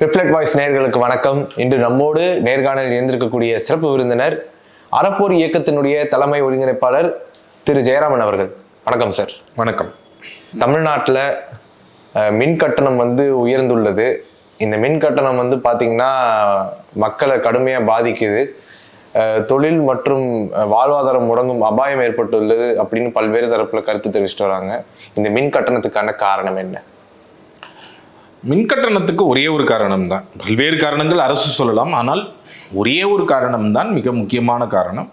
Reflect voice நேயர்களுக்கு வணக்கம். இன்று நம்மோடு நேர்காணலில் இருந்திருக்கக்கூடிய சிறப்பு விருந்தினர் அறப்போர் இயக்கத்தினுடைய தலைமை ஒருங்கிணைப்பாளர் திரு ஜெயராமன் அவர்கள். வணக்கம் சார். வணக்கம். தமிழ்நாட்டில் மின் கட்டணம் வந்து உயர்ந்துள்ளது. இந்த மின் கட்டணம் வந்து பார்த்தீங்கன்னா மக்களை கடுமையாக பாதிக்குது. தொழில் மற்றும் வாழ்வாதாரம் முடங்கும் அபாயம் ஏற்பட்டுள்ளது அப்படின்னு பல்வேறு தரப்புல கருத்து தெரிவிச்சிட்டு வராங்க. இந்த மின் கட்டணத்துக்கான காரணம் என்ன? மின் கட்டணத்துக்கு ஒரே ஒரு காரணம் தான் பல்வேறு காரணங்கள் அரசு சொல்லலாம். ஆனால் ஒரே ஒரு காரணம் தான் மிக முக்கியமான காரணம்.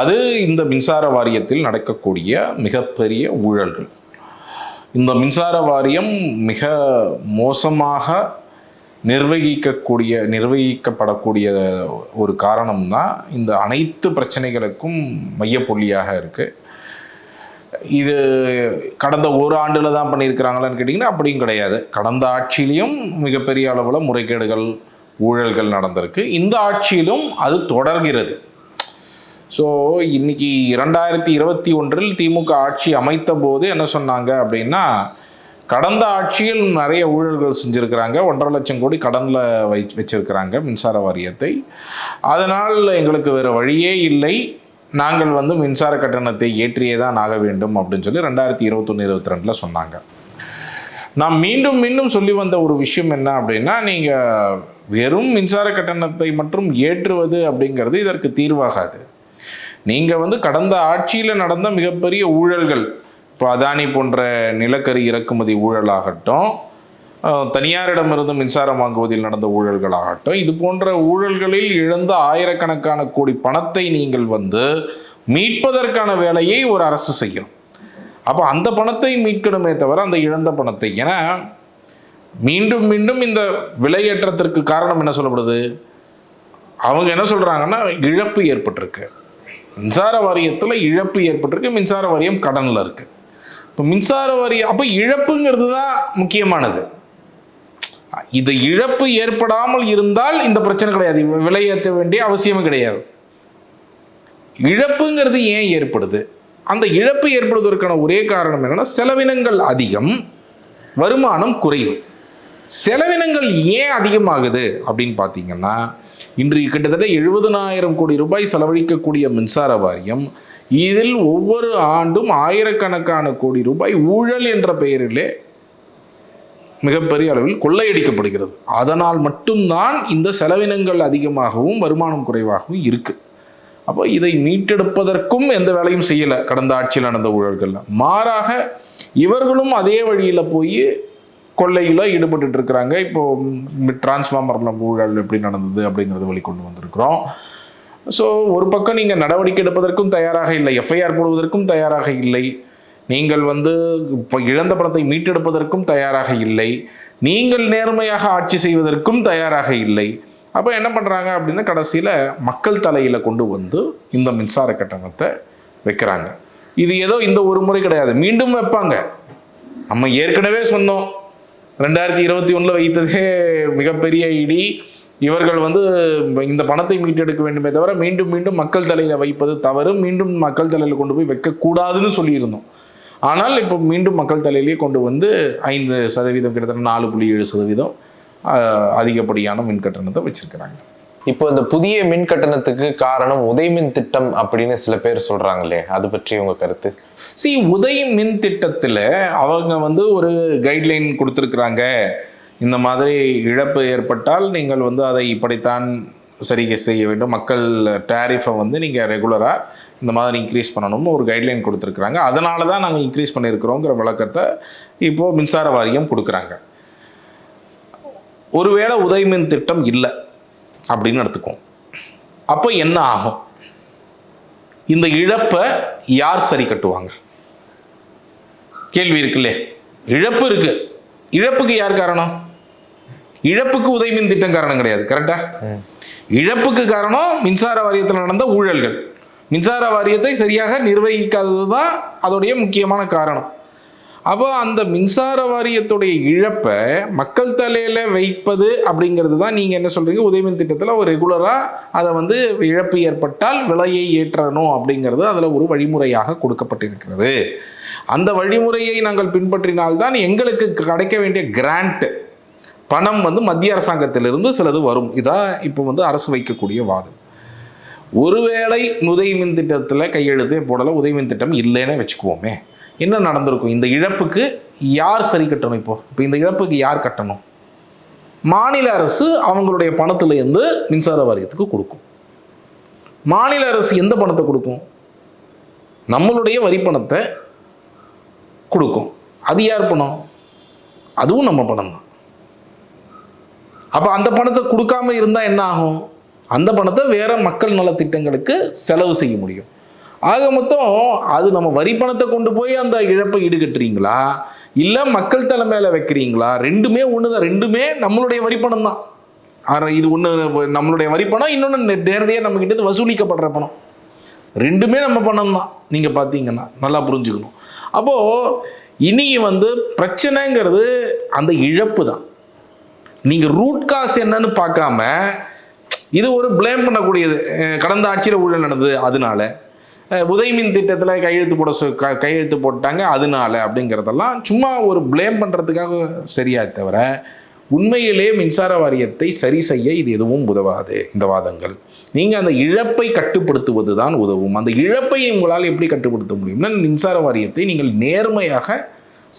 அது இந்த மின்சார வாரியத்தில் நடக்கக்கூடிய மிகப்பெரிய ஊழல்கள். இந்த மின்சார வாரியம் மிக மோசமாக நிர்வகிக்கக்கூடிய நிர்வகிக்கப்படக்கூடிய ஒரு காரணம் தான் இந்த அனைத்து பிரச்சனைகளுக்கும் மையப்புள்ளியாக இருக்குது இது கடந்த ஒரு ஆண்டில் தான் பண்ணியிருக்கிறாங்களான்னு கேட்டிங்கன்னா அப்படியும் கிடையாது. கடந்த ஆட்சியிலையும் மிகப்பெரிய அளவில் முறைகேடுகள் ஊழல்கள் நடந்திருக்கு. இந்த ஆட்சியிலும் அது தொடர்கிறது. ஸோ இன்னைக்கு இரண்டாயிரத்தி இருபத்தி ஒன்றில் திமுக ஆட்சி அமைத்த போது என்ன சொன்னாங்க அப்படின்னா கடந்த ஆட்சியில் நிறைய ஊழல்கள் செஞ்சுருக்கிறாங்க. ஒன்றரை லட்சம் கோடி கடனில் வை வச்சிருக்கிறாங்க மின்சார வாரியத்தை. அதனால் எங்களுக்கு வேறு வழியே இல்லை. நாங்கள் வந்து மின்சார கட்டணத்தை ஏற்றியே தான் ஆக வேண்டும் அப்படின்னு சொல்லி ரெண்டாயிரத்தி இருபத்தொன்று இருபத்தி ரெண்டில் சொன்னாங்க. நான் மீண்டும் மீண்டும் சொல்லி வந்த ஒரு விஷயம் என்ன அப்படின்னா நீங்கள் வெறும் மின்சார கட்டணத்தை மட்டும் ஏற்றுவது அப்படிங்கிறது இதற்கு தீர்வாகாது. நீங்கள் வந்து கடந்த ஆட்சியில் நடந்த மிகப்பெரிய ஊழல்கள் இப்போ அதானி போன்ற நிலக்கரி இறக்குமதி ஊழலாகட்டும் தனியாரிடமிருந்து மின்சாரம் வாங்குவதில் நடந்த ஊழல்களாகட்டும் இது போன்ற ஊழல்களில் இழந்த ஆயிரக்கணக்கான கோடி பணத்தை நீங்கள் வந்து மீட்பதற்கான வேலையை ஒரு அரசு செய்யும். அப்போ அந்த பணத்தை மீட்கணுமே தவிர அந்த இழந்த பணத்தை ஏன்னா மீண்டும் மீண்டும் இந்த விலையேற்றத்திற்கு காரணம் என்ன சொல்லப்படுது? அவங்க என்ன சொல்கிறாங்கன்னா இழப்பு ஏற்பட்டிருக்கு. மின்சார வாரியத்தில் இழப்பு ஏற்பட்டிருக்கு மின்சார வாரியம் கடனில் இருக்குது இப்போ மின்சார வாரியம் அப்போ இழப்புங்கிறது தான் முக்கியமானது. இது இழப்பு ஏற்படாமல் இருந்தால் இந்த பிரச்சனை கிடையாது. விலை ஏற்ற வேண்டிய அவசியமும் கிடையாது. இழப்புங்கிறது ஏன் ஏற்படுது? அந்த இழப்பு ஏற்படுவதற்கான ஒரே காரணம் என்னென்னா செலவினங்கள் அதிகம் வருமானம் குறைவு. செலவினங்கள் ஏன் அதிகமாகுது அப்படின்னு பார்த்தீங்கன்னா இன்று கிட்டத்தட்ட எழுபதனாயிரம் கோடி ரூபாய் செலவழிக்கக்கூடிய மின்சார வாரியம் இதில் ஒவ்வொரு ஆண்டும் ஆயிரக்கணக்கான கோடி ரூபாய் ஊழல் என்ற பெயரிலே மிகப்பெரிய அளவில் கொள்ளையடிக்கப்படுகிறது. அதனால் மட்டும்தான் இந்த செலவினங்கள் அதிகமாகவும் வருமானம் குறைவாகவும் இருக்குது அப்போ இதை மீட்டெடுப்பதற்கும் எந்த வேலையும் செய்யலை. கடந்த ஆட்சியில் நடந்த ஊழல்களில் மாறாக இவர்களும் அதே வழியில் போய் கொள்ளையில் ஈடுபட்டு இருக்கிறாங்க. இப்போ டிரான்ஸ்ஃபார்மரில் ஊழல் எப்படி நடந்தது அப்படிங்கிறத வெளிக்கொண்டு வந்திருக்கிறோம். ஸோ ஒரு பக்கம் நீங்கள் நடவடிக்கை எடுப்பதற்கும் தயாராக இல்லை. எஃப்ஐஆர் போடுவதற்கும் தயாராக இல்லை. நீங்கள் வந்து இப்போ இழந்த பணத்தை மீட்டெடுப்பதற்கும் தயாராக இல்லை. நீங்கள் நேர்மையாக ஆட்சி செய்வதற்கும் தயாராக இல்லை. அப்போ என்ன பண்ணுறாங்க அப்படின்னா கடைசியில் மக்கள் தலையில் கொண்டு வந்து இந்த மின்சார கட்டணத்தை வைக்கிறாங்க. இது ஏதோ இந்த ஒரு முறை கிடையாது. மீண்டும் வைப்பாங்க. நம்ம ஏற்கனவே சொன்னோம். ரெண்டாயிரத்தி இருபத்தி ஒன்றில் வைத்ததே மிகப்பெரிய இடி. இவர்கள் வந்து இந்த பணத்தை மீட்டெடுக்க வேண்டுமே தவிர மீண்டும் மீண்டும் மக்கள் தலையில் வைப்பது தவறு. மீண்டும் மக்கள் தலையில் கொண்டு போய் வைக்கக்கூடாதுன்னு சொல்லியிருந்தோம். ஆனால் இப்போ மீண்டும் மக்கள் தலையிலேயே கொண்டு வந்து ஐந்து சதவீதம் கிட்டத்தட்ட நாலு புள்ளி ஏழு சதவீதம் அதிகப்படியான மின் கட்டணத்தை வச்சிருக்கிறாங்க. இப்போ இந்த புதிய மின் கட்டணத்துக்கு காரணம் உதயமின் திட்டம் அப்படின்னு சில பேர் சொல்றாங்களே அது பற்றி உங்க கருத்து? சி உதய் மின் திட்டத்தில் அவங்க வந்து ஒரு கைட்லைன் கொடுத்துருக்குறாங்க. இந்த மாதிரி இழப்பு ஏற்பட்டால் நீங்கள் வந்து அதை இப்படித்தான் சரி செய்ய வேண்டும். மக்கள் டேரிஃபை வந்து நீங்கள் ரெகுலராக இந்த மாதிரி இன்க்ரீஸ் பண்ணணும்னு ஒரு கைட்லைன் கொடுத்துருக்குறாங்க. அதனால தான் நாங்கள் இன்க்ரீஸ் பண்ணியிருக்கிறோங்கிற விளக்கத்தை இப்போது மின்சார வாரியம் கொடுக்குறாங்க. ஒருவேளை உதயமின் திட்டம் இல்லை அப்படின்னு எடுத்துக்குவோம். அப்போ என்ன ஆகும்? இந்த இழப்பை யார் சரி கட்டுவாங்க? கேள்வி இருக்குல்லே. இழப்பு இருக்கு. இழப்புக்கு யார் காரணம்? இழப்புக்கு உதயமின் திட்டம் காரணம் கிடையாது கரெக்டா இழப்புக்கு காரணம் மின்சார வாரியத்தில் நடந்த ஊழல்கள். மின்சார வாரியத்தை சரியாக நிர்வகிக்காதது தான் அதோடைய முக்கியமான காரணம். அப்போ அந்த மின்சார வாரியத்துடைய இழப்பை மக்கள் தலையில் வைப்பது அப்படிங்கிறது தான் நீங்கள் என்ன சொல்கிறீங்க உதயமின் திட்டத்தில் ஒரு ரெகுலராக அதை வந்து இழப்பு ஏற்பட்டால் விலையை ஏற்றணும் அப்படிங்கிறது அதில் ஒரு வழிமுறையாக கொடுக்கப்பட்டிருக்கிறது. அந்த வழிமுறையை நாங்கள் பின்பற்றினால்தான் எங்களுக்கு கிடைக்க வேண்டிய கிராண்ட் பணம் வந்து மத்திய அரசாங்கத்திலிருந்து சிலது வரும். இதான் இப்போ வந்து அரசு வைக்கக்கூடிய வாதம். ஒருவேளை உதவி திட்டத்தில் கையெழுத்தே போடலை உதயமின் திட்டம் இல்லைன்னு வச்சுக்குவோமே. என்ன நடந்திருக்கும்? இந்த இழப்புக்கு யார் சரி கட்டணும் இப்போ? இப்போ இந்த இழப்புக்கு யார் கட்டணும்? மாநில அரசு அவங்களுடைய பணத்துலேருந்து மின்சார வாரியத்துக்கு கொடுக்கும். மாநில அரசு எந்த பணத்தை கொடுக்கும்? நம்மளுடைய வரி பணத்தை கொடுக்கும். அது யார் பணம்? அதுவும் நம்ம பணம் தான் அப்போ அந்த பணத்தை கொடுக்காம இருந்தால் என்ன ஆகும்? அந்த பணத்தை வேறு மக்கள் நலத்திட்டங்களுக்கு செலவு செய்ய முடியும். ஆக மொத்தம் அது நம்ம வரி பணத்தை கொண்டு போய் அந்த இழப்பை ஈடுகட்டுறீங்களா? இல்லை மக்கள் தலை மேலே வைக்கிறீங்களா? ரெண்டுமே ஒன்று தான். ரெண்டுமே நம்மளுடைய வரி பணம் தான். இது ஒன்று நம்மளுடைய வரி பணம் இன்னொன்று நேரடியாக நம்மக்கிட்ட வசூலிக்கப்படுற பணம். ரெண்டுமே நம்ம பணம் தான். நீங்கள் பார்த்தீங்கன்னா நல்லா புரிஞ்சுக்கணும். அப்போது இனி வந்து பிரச்சனைங்கிறது அந்த இழப்பு தான். நீங்கள் ரூட் காசு என்னன்னு பார்க்காம இது ஒரு ப்ளேம் பண்ணக்கூடியது. கடந்த ஆட்சியில் ஊழல் நடந்தது அதனால. உதயமின் திட்டத்தில் கையெழுத்து போட சொ- க- கையெழுத்து போட்டாங்க அதனால அப்படிங்கிறதெல்லாம் சும்மா ஒரு ப்ளேம் பண்ணுறதுக்காக சரியா தவிர உண்மையிலே மின்சார வாரியத்தை சரி செய்ய இது எதுவும் உதவாது இந்த வாதங்கள். நீங்கள் அந்த இழப்பை கட்டுப்படுத்துவது தான் உதவும். அந்த இழப்பை உங்களால் எப்படி கட்டுப்படுத்த முடியும்னா மின்சார வாரியத்தை நீங்கள் நேர்மையாக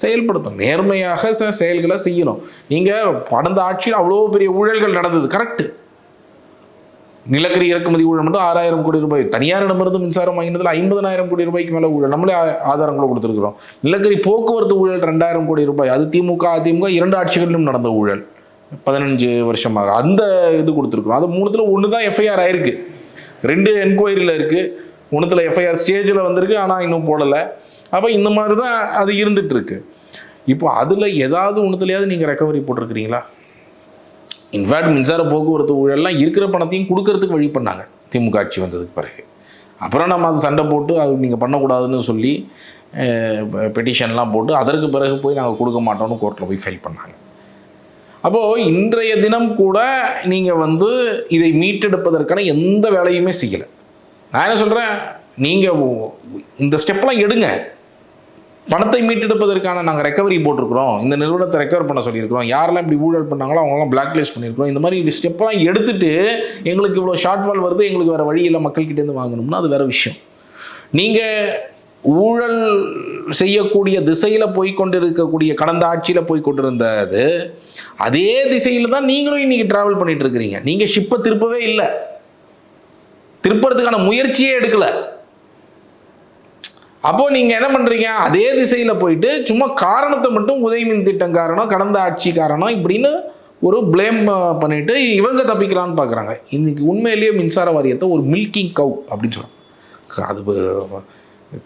செயல்படுத்தணும். நேர்மையாக ச- செயல்களை செய்யணும். நீங்கள் கடந்த ஆட்சியில் அவ்வளோ பெரிய ஊழல்கள் நடந்தது கரெக்டு நிலக்கரி இறக்குமதி ஊழல் மட்டும் ஆறாயிரம் கோடி ரூபாய். தனியாரிடமிருந்து மின்சாரம் வாங்கினதில் ஐம்பதனாயிரம் கோடி ரூபாய்க்கு மேலே ஊழல். நம்மளே ஆதாரங்களை கொடுத்துருக்குறோம். நிலக்கரி போக்குவரத்து ஊழல் ரெண்டாயிரம் கோடி ரூபாய். அது திமுக அதிமுக இரண்டு ஆட்சிகளிலும் நடந்த ஊழல். பதினஞ்சு வருஷமாக அந்த இது கொடுத்துருக்குறோம். அது மூணுத்தில் ஒன்று தான் எஃப்ஐஆர் ஆயிருக்கு. ரெண்டு என்கொயரியில் இருக்குது ஒன்றுத்தில் எஃப்ஐஆர் ஸ்டேஜில் வந்திருக்கு ஆனால் இன்னும் போடலை. அப்போ இந்த மாதிரி தான் அது இருந்துகிட்ருக்கு இப்போ அதில் ஏதாவது ஒன்றுத்துலையாவது நீங்கள் ரெக்கவரி போட்டிருக்கிறீங்களா? இன்ஃபேக்ட் மின்சார போக்குவரத்து ஊழல்லாம் இருக்கிற பணத்தையும் கொடுக்கறதுக்கு வழி பண்ணாங்க. திமுக ஆட்சி வந்ததுக்கு பிறகு. அப்புறம் நம்ம அது சண்டை போட்டு அது நீங்கள் பண்ணக்கூடாதுன்னு சொல்லி பெட்டிஷன்லாம் போட்டு அதற்கு பிறகு போய் நாங்கள் கொடுக்க மாட்டோம்னு கோர்ட்டில் போய் ஃபைல் பண்ணாங்க. அப்போது இன்றைய தினம் கூட நீங்கள் வந்து இதை மீட்டெடுப்பதற்கான எந்த வேலையுமே செய்யலை. நான் என்ன சொல்கிறேன் நீங்கள் இந்த ஸ்டெப்லாம் எடுங்க. பணத்தை மீட்டெடுப்பதற்கான நாங்கள் ரெக்கவரி போட்டிருக்கிறோம். இந்த நிறுவனத்தை ரெக்கவர் பண்ண சொல்லியிருக்கிறோம். யாரெல்லாம் இப்படி ஊழல் பண்ணாங்களோ அவங்களாம் பிளாக் லிஸ்ட் பண்ணியிருக்கிறோம். இந்த மாதிரி ஸ்டெப்லாம் எடுத்துட்டு எங்களுக்கு இவ்வளோ ஷார்ட் ஃபால் வருது எங்களுக்கு வேறு வழியில் மக்கள்கிட்டேருந்து வாங்கணும்னா அது வேறு விஷயம். நீங்கள் ஊழல் செய்யக்கூடிய திசையில் போய்கொண்டிருக்கக்கூடிய கடந்த ஆட்சியில் போய் கொண்டிருந்தது அதே திசையில் தான் நீங்களும் இன்றைக்கி ட்ராவல் பண்ணிகிட்ருக்கிறீங்க நீங்கள் ஷிப்பை திருப்பவே இல்லை. திருப்புறதுக்கான முயற்சியே எடுக்கலை. அப்போ நீங்க என்ன பண்றீங்க? அதே திசையில போயிட்டு சும்மா காரணத்தை மட்டும் உதவி திட்டம் காரணம் கடந்த ஆட்சி காரணம் இப்படின்னு ஒரு ப்ளேம் பண்ணிட்டு இவங்க தப்பிக்கலான்னு பார்க்குறாங்க இன்னைக்கு உண்மையிலேயே மின்சார வாரியத்தை ஒரு மில்கிங் கவு அப்படின்னு சொல்றாங்க அது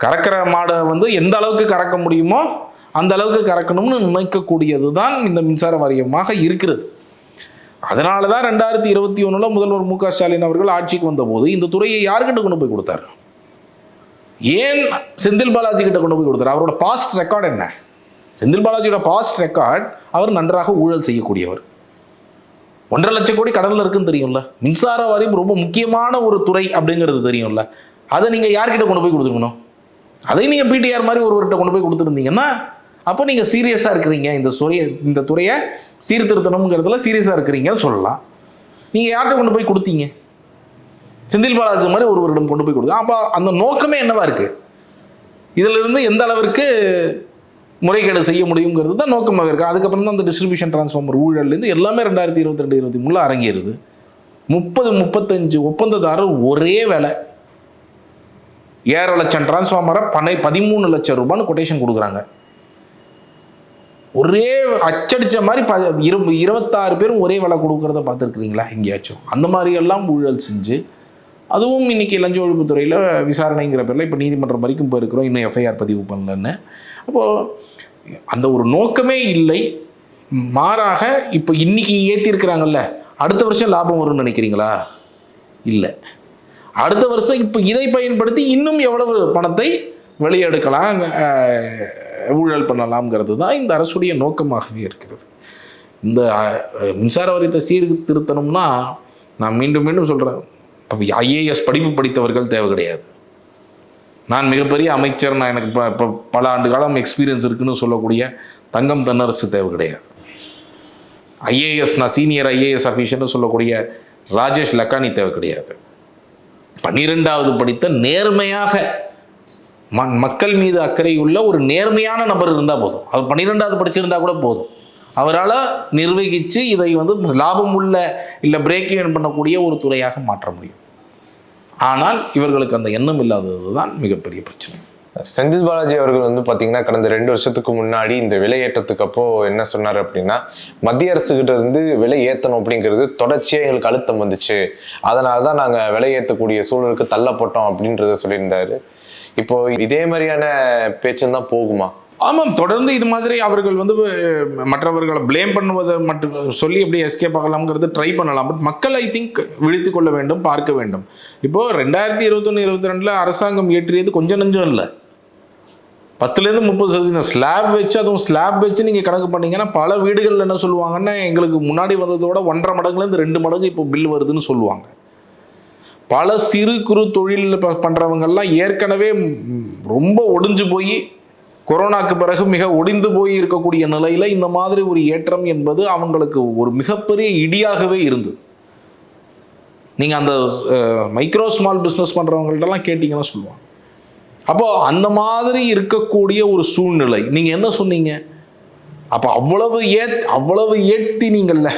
கறக்கிற மாடை வந்து எந்த அளவுக்கு கறக்க முடியுமோ அந்த அளவுக்கு கறக்கணும்னு நினைக்கக்கூடியது தான் இந்த மின்சார வாரியமாக இருக்கிறது. அதனால தான் ரெண்டாயிரத்தி இருபத்தி ஒன்றில் முதல்வர் மு க ஸ்டாலின் அவர்கள் ஆட்சிக்கு வந்தபோது இந்த துறையை யாருக்கிட்ட கொண்டு போய் கொடுத்தாரு? ஏன் செந்தில் பாலாஜி கிட்ட கொண்டு போய் கொடுத்தாரு? அவரோட பாஸ்ட் ரெக்கார்ட் என்ன? செந்தில் பாலாஜியோட பாஸ்ட் ரெக்கார்ட் அவர் நன்றாக ஊழல் செய்யக்கூடியவர். ஒன்றரை லட்சம் கோடி கடனில் இருக்குன்னு தெரியும்ல. மின்சார வாரியம் ரொம்ப முக்கியமான ஒரு துறை அப்படிங்கிறது தெரியும்ல. அதை நீங்கள் யார்கிட்ட கொண்டு போய் கொடுத்துருக்கணும்? அதை நீங்கள் பிடிஆர் மாதிரி ஒருவர்கிட்ட கொண்டு போய் கொடுத்துருந்தீங்கன்னா அப்போ நீங்கள் சீரியஸாக இருக்கிறீங்க. இந்த துறையை இந்த துறையை சீர்திருத்தணுங்கிறதுல சீரியஸாக இருக்கிறீங்கன்னு சொல்லலாம். நீங்கள் யார்கிட்ட கொண்டு போய் கொடுத்தீங்க? செந்தில் பாலாஜி மாதிரி ஒருவரிடம் கொண்டு போய் கொடுக்கும் அப்போ அந்த நோக்கமே என்னவா இருக்கு? இதிலிருந்து எந்த அளவிற்கு முறைகேடு செய்ய முடியுங்கிறது தான் நோக்கமாக இருக்குது அதுக்கப்புறம் தான் அந்த டிஸ்ட்ரிபியூஷன் டிரான்ஸ்ஃபார்மர் ஊழல்லேருந்து எல்லாமே ரெண்டாயிரத்தி இருபத்தி ரெண்டு இருபத்தி மூணில் அரங்கேறுது. முப்பது முப்பத்தஞ்சு ஒப்பந்ததாரர் ஒரே வேலை. ஏழரை லட்சம் டிரான்ஸ்ஃபார்மரை பனை பதிமூணு லட்சம் ரூபான்னு கொட்டேஷன் கொடுக்குறாங்க. ஒரே அச்சடிச்ச மாதிரி ப இரு இருபத்தாறு பேரும் ஒரே விலை கொடுக்குறத பார்த்துருக்குறீங்களா? எங்கேயாச்சும். அந்த மாதிரி எல்லாம் ஊழல் செஞ்சு அதுவும் இன்னைக்கு லஞ்ச ஒழிப்புத்துறையில் விசாரணைங்கிற பேரில் இப்போ நீதிமன்றம் வரைக்கும் போயிருக்கிறோம். இன்னும் எஃப்ஐஆர் பதிவு பண்ணலன்னு. அப்போது அந்த ஒரு நோக்கமே இல்லை. மாறாக இப்போ இன்னைக்கு ஏற்றிருக்கிறாங்கல்ல அடுத்த வருஷம் லாபம் வரும்னு நினைக்கிறீங்களா? இல்லை. அடுத்த வருஷம் இப்போ இதை பயன்படுத்தி இன்னும் எவ்வளவு பணத்தை வெளியெடுக்கலாம் ஊழல் பண்ணலாம்ங்கிறது தான் இந்த அரசுடைய நோக்கமாகவே இருக்கிறது. இந்த மின்சார வாரியத்தை சீர்திருத்தணும்னா நான் மீண்டும் மீண்டும் சொல்கிறேன் அப்போ ஐஏஎஸ் படிப்பு படித்தவர்கள் தேவை கிடையாது. நான் மிகப்பெரிய அமைச்சர் நான் எனக்கு இப்போ இப்போ பல ஆண்டு காலம் எக்ஸ்பீரியன்ஸ் இருக்குன்னு சொல்லக்கூடிய தங்கம் தன்னரசு தேவை கிடையாது. ஐஏஎஸ் நான் சீனியர் ஐஏஎஸ் அஃபீஷியல்னு சொல்லக்கூடிய ராஜேஷ் லக்கானி தேவை கிடையாது. பன்னிரெண்டாவது படித்த நேர்மையாக ம- மக்கள் மீது அக்கறை உள்ள ஒரு நேர்மையான நபர் இருந்தால் போதும். அவர் பன்னிரெண்டாவது படிச்சிருந்தா கூட போதும். அவரால் நிர்வகித்து இதை வந்து லாபம் உள்ள இல்லை பிரேக் ஈவன் பண்ணக்கூடிய ஒரு துறையாக மாற்ற முடியும். ஆனால் இவர்களுக்கு அந்த எண்ணம் இல்லாதது தான் மிகப்பெரிய பிரச்சனை. செந்தில் பாலாஜி அவர்கள் வந்து பார்த்தீங்கன்னா கடந்த ரெண்டு வருஷத்துக்கு முன்னாடி இந்த விலை ஏற்றத்துக்கு அப்போ என்ன சொன்னார் அப்படின்னா மத்திய அரசுகிட்ட இருந்து விலை ஏற்றணும் அப்படிங்கிறது தொடர்ச்சியாக எங்களுக்கு அழுத்தம் வந்துச்சு. அதனால தான் நாங்கள் விலை ஏற்றக்கூடிய சூழலுக்கு தள்ளப்பட்டோம் அப்படின்றத சொல்லியிருந்தாரு. இப்போ இதே மாதிரியான பேச்சும் தான் போகுமா? ஆமாம் தொடர்ந்து இது மாதிரி அவர்கள் வந்து மற்றவர்களை ப்ளேம் பண்ணுவதை மட்டும் சொல்லி எப்படி எஸ்கேப் ஆகலாம்ங்கிறது ட்ரை பண்ணலாம். பட் மக்கள் ஐ திங்க் விழித்து கொள்ள வேண்டும் பார்க்க வேண்டும். இப்போது ரெண்டாயிரத்தி இருபத்தொன்று இருபத்தி ரெண்டில் அரசாங்கம் இயற்றியது கொஞ்சம் நஞ்சம் இல்லை. பத்துலேருந்து முப்பது சதவீதம். ஸ்லாப் வச்சு அதுவும் ஸ்லாப் வச்சு நீங்கள் கணக்கு பண்ணீங்கன்னா பல வீடுகளில் என்ன சொல்லுவாங்கன்னா எங்களுக்கு முன்னாடி வந்ததோட ஒன்றரை மடங்குலேருந்து ரெண்டு மடங்கு இப்போ பில் வருதுன்னு சொல்லுவாங்க. பல சிறு குறு தொழில் ப- பண்ணுறவங்கள்லாம் ஏற்கனவே ரொம்ப ஒடிஞ்சு போய் கொரோனாக்கு பிறகு மிக ஒடிந்து போய் இருக்கக்கூடிய நிலையில் இந்த மாதிரி ஒரு ஏற்றம் என்பது அவங்களுக்கு ஒரு மிகப்பெரிய இடியாகவே இருந்தது. நீங்கள் அந்த மைக்ரோ ஸ்மால் பிஸ்னஸ் பண்றவங்கள்ட்டலாம் கேட்டிங்கன்னா சொல்லுவாங்க. அப்போ அந்த மாதிரி இருக்கக்கூடிய ஒரு சூழ்நிலை நீங்கள் என்ன சொன்னீங்க? அப்போ அவ்வளவு ஏ அவ்வளவு ஏற்றினீங்கள்ல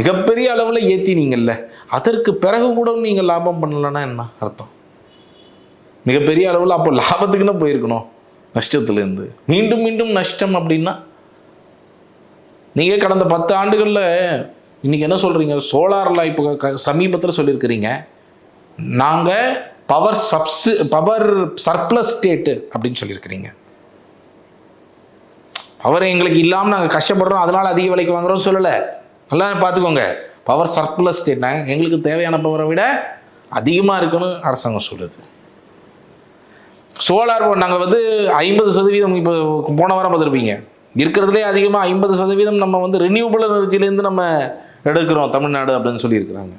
மிகப்பெரிய அளவில் ஏற்றினீங்கள்ல அதற்கு பிறகு கூட நீங்கள் லாபம் பண்ணலன்னா என்ன அர்த்தம்? மிகப்பெரிய அளவில் அப்போ லாபத்துக்குன்னு போயிருக்கணும். நஷ்டத்துலேருந்து. மீண்டும் மீண்டும் நஷ்டம் அப்படின்னா நீங்கள் கடந்த பத்து ஆண்டுகளில் இன்றைக்கி என்ன சொல்கிறீங்க சோலாரில் இப்போ க- சமீபத்தில் சொல்லியிருக்கிறீங்க. நாங்கள் பவர் சப்ஸு பவர் சர்ப்ளஸ் ஸ்டேட்டு அப்படின்னு சொல்லியிருக்கிறீங்க. பவர் எங்களுக்கு இல்லாமல் நாங்கள் கஷ்டப்படுறோம். அதனால் அதிக விலைக்கு வாங்குறோம் சொல்லலை. நல்லா பார்த்துக்கோங்க. பவர் சர்ப்ளஸ் ஸ்டேட்னா எங்களுக்கு தேவையான பவரை விட அதிகமாக இருக்குன்னு அரசாங்கம் சொல்லுது. சோலார் நாங்கள் வந்து ஐம்பது சதவீதம் இப்போ போன வாரம் பார்த்துருப்பீங்க. இருக்கிறதுலே அதிகமாக ஐம்பது சதவீதம் நம்ம வந்து ரினியூபிள் எனர்ஜிலேருந்து நம்ம எடுக்கிறோம் தமிழ்நாடு அப்படின்னு சொல்லியிருக்கிறாங்க.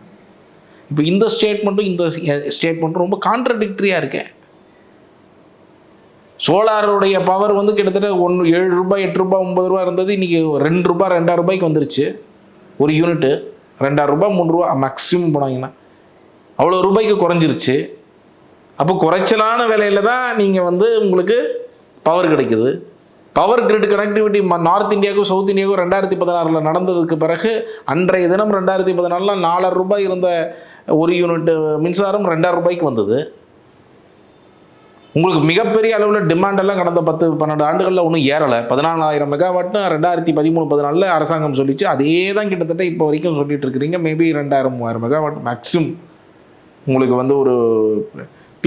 இப்போ இந்த ஸ்டேட்மெண்ட்டும் இந்த ஸ்டேட்மெண்ட்டும் ரொம்ப கான்ட்ரடிக்டரியாக இருக்கேன் சோலாருடைய பவர் வந்து கிட்டத்தட்ட ஒன்று ஏழு ரூபாய் எட்டு ரூபாய் ஒன்பது ரூபாய் இருந்தது. இன்றைக்கி ரெண்டு ரூபாய் ரெண்டாயிரம் ரூபாய்க்கு வந்துருச்சு. ஒரு யூனிட்டு ரெண்டாயிரம் ரூபாய் மூணு ரூபா மேக்ஸிமம் போனாங்கன்னா அவ்வளோ ரூபாய்க்கு குறைஞ்சிருச்சு. அப்போ குறைச்சலான விலையில தான் நீங்கள் வந்து உங்களுக்கு பவர் கிடைக்குது. பவர் கிரிட் கனெக்டிவிட்டி நார்த் இந்தியாவுக்கும் சவுத் இந்தியாவுக்கும் ரெண்டாயிரத்தி பதினாறில் நடந்ததுக்கு பிறகு அன்றைய தினம் ரெண்டாயிரத்தி பதினாலில் நாலாயிரம் ரூபாய் இருந்த ஒரு யூனிட் மின்சாரம் ரெண்டாயிரம் ரூபாய்க்கு வந்தது. உங்களுக்கு மிகப்பெரிய அளவில் டிமாண்டெல்லாம் கடந்த பத்து பன்னெண்டு ஆண்டுகளில் ஒன்றும் ஏறலை. பதினாலாயிரம் மெகாவாட்னு ரெண்டாயிரத்தி பதிமூணு பதினாலில் அரசாங்கம் சொல்லிச்சு. அதே தான் கிட்டத்தட்ட இப்போ வரைக்கும் சொல்லிட்டு இருக்கிறீங்க. மேபி ரெண்டாயிரம் மூவாயிரம் மெகாவாட் மேக்ஸிமம் உங்களுக்கு வந்து ஒரு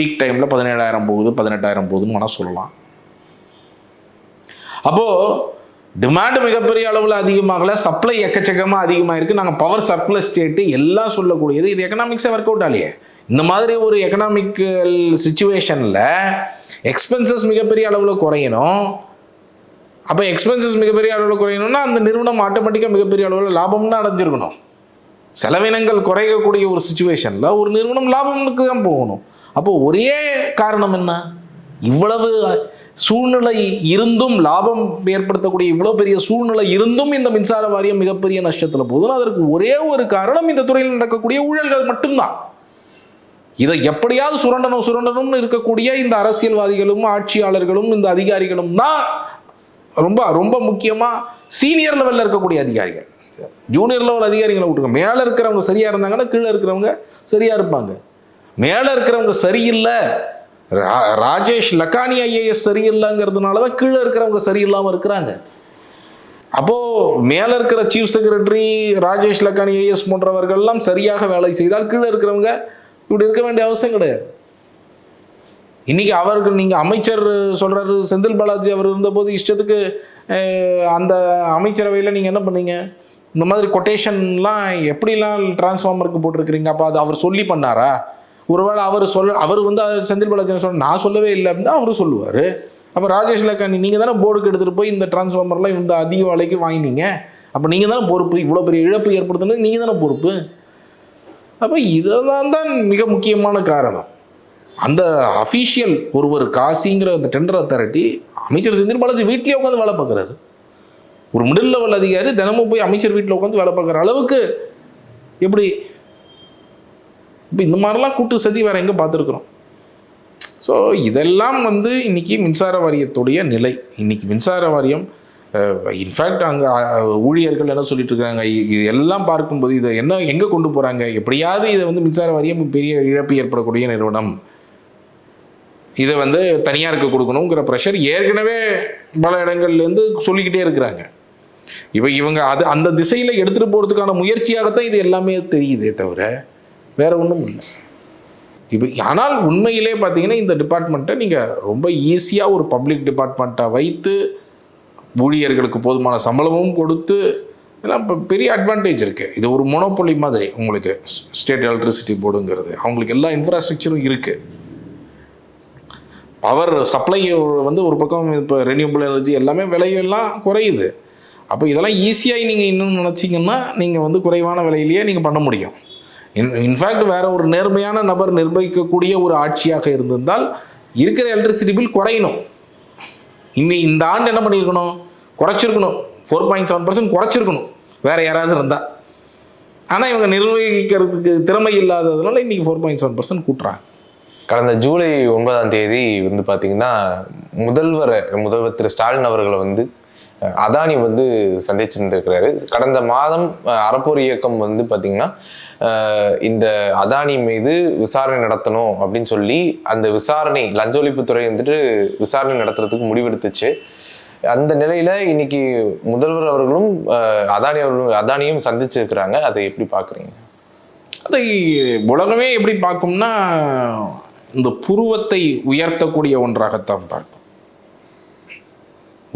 பீக் டைமில் பதினேழாயிரம் போகுது பதினெட்டாயிரம் போகுதுன்னு வேணால் சொல்லலாம். அப்போது டிமாண்ட் மிகப்பெரிய அளவில் அதிகமாகல சப்ளை எக்கச்சக்கமாக அதிகமாக இருக்குது நாங்கள் பவர் சர்ப்ளஸ் ஸ்டேட்டு எல்லாம் சொல்லக்கூடியது இது எக்கனாமிக்ஸே ஒர்க் அவுட் ஆலையே இந்த மாதிரி ஒரு எக்கனாமிக்கல் சுச்சுவேஷனில் எக்ஸ்பென்சஸ் மிகப்பெரிய அளவில் குறையணும். அப்போ எக்ஸ்பென்சஸ் மிகப்பெரிய அளவில் குறையணும்னா அந்த நிறுவனம் ஆட்டோமேட்டிக்காக மிகப்பெரிய அளவில் லாபம்னு அடைஞ்சிருக்கணும். செலவினங்கள் குறையக்கூடிய ஒரு சுச்சுவேஷனில் ஒரு நிறுவனம் லாபம்னுக்கு தான் போகணும். அப்போ ஒரே காரணம் என்ன? இவ்வளவு சூழ்நிலை இருந்தும் லாபம் ஏற்படுத்தக்கூடிய இவ்வளோ பெரிய சூழ்நிலை இருந்தும் இந்த மின்சார வாரியம் மிகப்பெரிய நஷ்டத்தில் போதும் அதற்கு ஒரே ஒரு காரணம் இந்த துறையில் நடக்கக்கூடிய ஊழல்கள் மட்டும்தான். இதை எப்படியாவது சுரண்டணும் சுரண்டணும்னு இருக்கக்கூடிய இந்த அரசியல்வாதிகளும் ஆட்சியாளர்களும் இந்த அதிகாரிகளும் தான் ரொம்ப ரொம்ப முக்கியமாக சீனியர் லெவலில் இருக்கக்கூடிய அதிகாரிகள். ஜூனியர் லெவல் அதிகாரிகளை விட்டுருங்க மேலே இருக்கிறவங்க சரியாக இருந்தாங்கன்னா கீழே இருக்கிறவங்க சரியாக இருப்பாங்க. மேலே இருக்கிறவங்க சரியில்லை ரா- ராஜேஷ் லக்கானி ஐஏஎஸ் சரியில்லைங்கிறதுனால தான் கீழே இருக்கிறவங்க சரியில்லாமல் இருக்கிறாங்க. அப்போது மேலே இருக்கிற chief secretary Rajesh Lakhani IAS போன்றவர்கள்லாம் சரியாக வேலை செய்தால் கீழே இருக்கிறவங்க இப்படி இருக்க வேண்டிய அவசியம் கிடையாது. இன்னைக்கு அவருக்கு நீங்கள் அமைச்சர் சொல்கிறாரு செந்தில் பாலாஜி அவர் இருந்தபோது இஷ்டத்துக்கு அந்த அமைச்சரவையில் நீங்கள் என்ன பண்ணீங்க? இந்த மாதிரி கொட்டேஷன்லாம் எப்படிலாம் டிரான்ஸ்ஃபார்மருக்கு போட்டிருக்கிறீங்க? அப்போ அது அவர் சொல்லி பண்ணாரா? ஒருவேளை அவர் சொல் அவர் வந்து செந்தில் பாலாஜி சொல்ல நான் சொல்லவே இல்லை அப்படின்னு தான் அவரும் சொல்லுவார். அப்போ ராஜேஷ் லக்கானி நீங்கள் தானே போர்டுக்கு எடுத்துகிட்டு போய் இந்த டிரான்ஸ்ஃபார்மர்லாம் இந்த அதிக விலைக்கு வாங்கினீங்க. அப்போ நீங்கள் தானே பொறுப்பு இவ்வளோ பெரிய இழப்பு ஏற்படுத்தினது நீங்கள் தானே பொறுப்பு. அப்போ இதெல்லாம் தான் மிக முக்கியமான காரணம். அந்த அஃபீஷியல் ஒருவர் காசிங்கிற அந்த டெண்டர் அத்தாரிட்டி அமைச்சர் செந்தில் பாலாஜி வீட்லேயே உட்காந்து வேலை பார்க்குறாரு. ஒரு மிடில் லெவல் அதிகாரி தினமும் போய் அமைச்சர் வீட்டில் உட்காந்து வேலை பார்க்குற அளவுக்கு எப்படி இப்போ இந்த மாதிரிலாம் கூட்டு சதி வேற எங்கே பார்த்துருக்குறோம்? ஸோ இதெல்லாம் வந்து இன்றைக்கி மின்சார வாரியத்துடைய நிலை. இன்னைக்கு மின்சார வாரியம் இன்ஃபேக்ட் அங்கே ஊழியர்கள் என்ன சொல்லிட்டு இருக்காங்க? இது எல்லாம் பார்க்கும்போது இதை என்ன எங்கே கொண்டு போகிறாங்க எப்படியாவது இதை வந்து மின்சார வாரியம் பெரிய இழப்பு ஏற்படக்கூடிய நிறுவனம். இதை வந்து தனியாருக்கு கொடுக்கணுங்கிற ப்ரெஷர் ஏற்கனவே பல இடங்கள்லேருந்து சொல்லிக்கிட்டே இருக்கிறாங்க. இப்போ இவங்க அது அந்த திசையில் எடுத்துகிட்டு போகிறதுக்கான முயற்சியாகத்தான் இது எல்லாமே தெரியுதே தவிர வேற ஒன்றும் இல்லை. இப்போ ஆனால் உண்மையிலே பார்த்தீங்கன்னா இந்த டிபார்ட்மெண்ட்டை நீங்கள் ரொம்ப ஈஸியாக ஒரு பப்ளிக் டிபார்ட்மெண்ட்டை வைத்து ஊழியர்களுக்கு போதுமான சம்பளமும் கொடுத்து எல்லாம் இப்போ பெரிய அட்வான்டேஜ் இருக்குது இது ஒரு மொனோபொலி மாதிரி உங்களுக்கு. ஸ்டேட் எலக்ட்ரிசிட்டி போர்டுங்கிறது அவங்களுக்கு எல்லா இன்ஃப்ராஸ்ட்ரக்சரும் இருக்குது பவர் சப்ளை வந்து ஒரு பக்கம் இப்போ ரெனியூபிள் எனர்ஜி எல்லாமே விலையெல்லாம் குறையுது. அப்போ இதெல்லாம் ஈஸியாக நீங்கள் இன்னும் நினச்சிங்கன்னா நீங்கள் வந்து குறைவான விலையிலேயே நீங்கள் பண்ண முடியும். இன் இன்ஃபேக்ட் வேற ஒரு நேர்மையான நபர் நிர்வகிக்கக்கூடிய ஒரு ஆட்சியாக இருந்திருந்தால் இருக்கிற எலக்ட்ரிசிட்டி பில் குறையணும். இன்னி இந்த ஆண்டு என்ன பண்ணியிருக்கணும்? குறைச்சிருக்கணும். ஃபோர் பாயிண்ட் செவன் பர்சன்ட் குறைச்சிருக்கணும். வேற யாராவது இருந்தால் ஆனால் இவங்க நிர்வகிக்கிறதுக்கு திறமை இல்லாததுனால இன்னைக்கு ஃபோர் பாயிண்ட் செவன் பர்சன்ட் கூட்டுறாங்க. கடந்த ஜூலை ஒன்பதாம் தேதி வந்து பார்த்தீங்கன்னா முதல்வரை முதல்வர் திரு ஸ்டாலின் அவர்களை வந்து அதானி வந்து சந்திச்சிருந்திருக்கிறாரு. கடந்த மாதம் அறப்போர் இயக்கம் வந்து பார்த்தீங்கன்னா இந்த அதானி மீது விசாரணை நடத்தணும் அப்படின்னு சொல்லி அந்த விசாரணை லஞ்ச ஒழிப்புத்துறை வந்துட்டு விசாரணை நடத்துறதுக்கு முடிவெடுத்துச்சு. அந்த நிலையில இன்னைக்கு முதல்வர் அவர்களும் அதானி அவர்களும் அதானியும் சந்திச்சிருக்கிறாங்க. அதை எப்படி பாக்குறீங்க அதை உலகமே எப்படி பார்க்கும்னா இந்த புருவத்தை உயர்த்தக்கூடிய ஒன்றாகத்தான் பார்க்கும்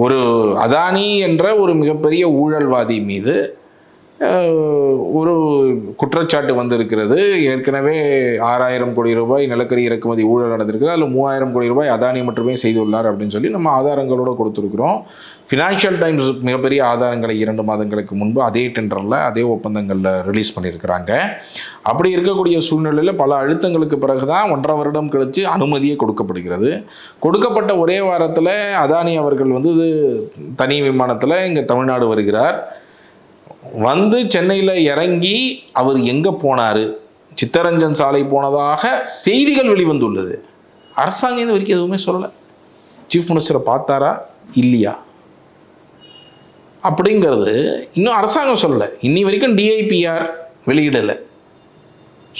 ஒரு அதானி என்ற ஒரு மிகப்பெரிய ஊழல்வாதி மீது ஒரு குற்றச்சாட்டு வந்திருக்கிறது. ஏற்கனவே ஆறாயிரம் கோடி ரூபாய் நிலக்கரி இறக்குமதி ஊழல் நடந்திருக்கு. அதில் மூவாயிரம் கோடி ரூபாய் அதானி மட்டுமே செய்துள்ளார் அப்படின்னு சொல்லி நம்ம ஆதாரங்களோடு கொடுத்துருக்குறோம். ஃபினான்ஷியல் டைம்ஸ் மிகப்பெரிய ஆதாரங்களை இரண்டு மாதங்களுக்கு முன்பு அதே டெண்டரில் அதே ஒப்பந்தங்களில் ரிலீஸ் பண்ணியிருக்கிறாங்க. அப்படி இருக்கக்கூடிய சூழ்நிலையில் பல அழுத்தங்களுக்கு பிறகு தான் ஒன்றரை வருடம் கழித்து அனுமதியே கொடுக்கப்படுகிறது. கொடுக்கப்பட்ட ஒரே வாரத்தில் அதானி அவர்கள் வந்து இது தனி விமானத்தில் இங்கே தமிழ்நாடு வருகிறார். வந்து சென்னையில் இறங்கி அவர் எங்கே போனார்? சித்தரஞ்சன் சாலை போனதாக செய்திகள் வெளிவந்துள்ளது. அரசாங்கம் இது வரைக்கும் எதுவுமே சொல்லலை. சீஃப் மினிஸ்டரை பார்த்தாரா? இல்லையா? அப்படிங்கிறது இன்னும் அரசாங்கம் சொல்லலை. இன்னி வரைக்கும் டிஐபிஆர் வெளியிடலை.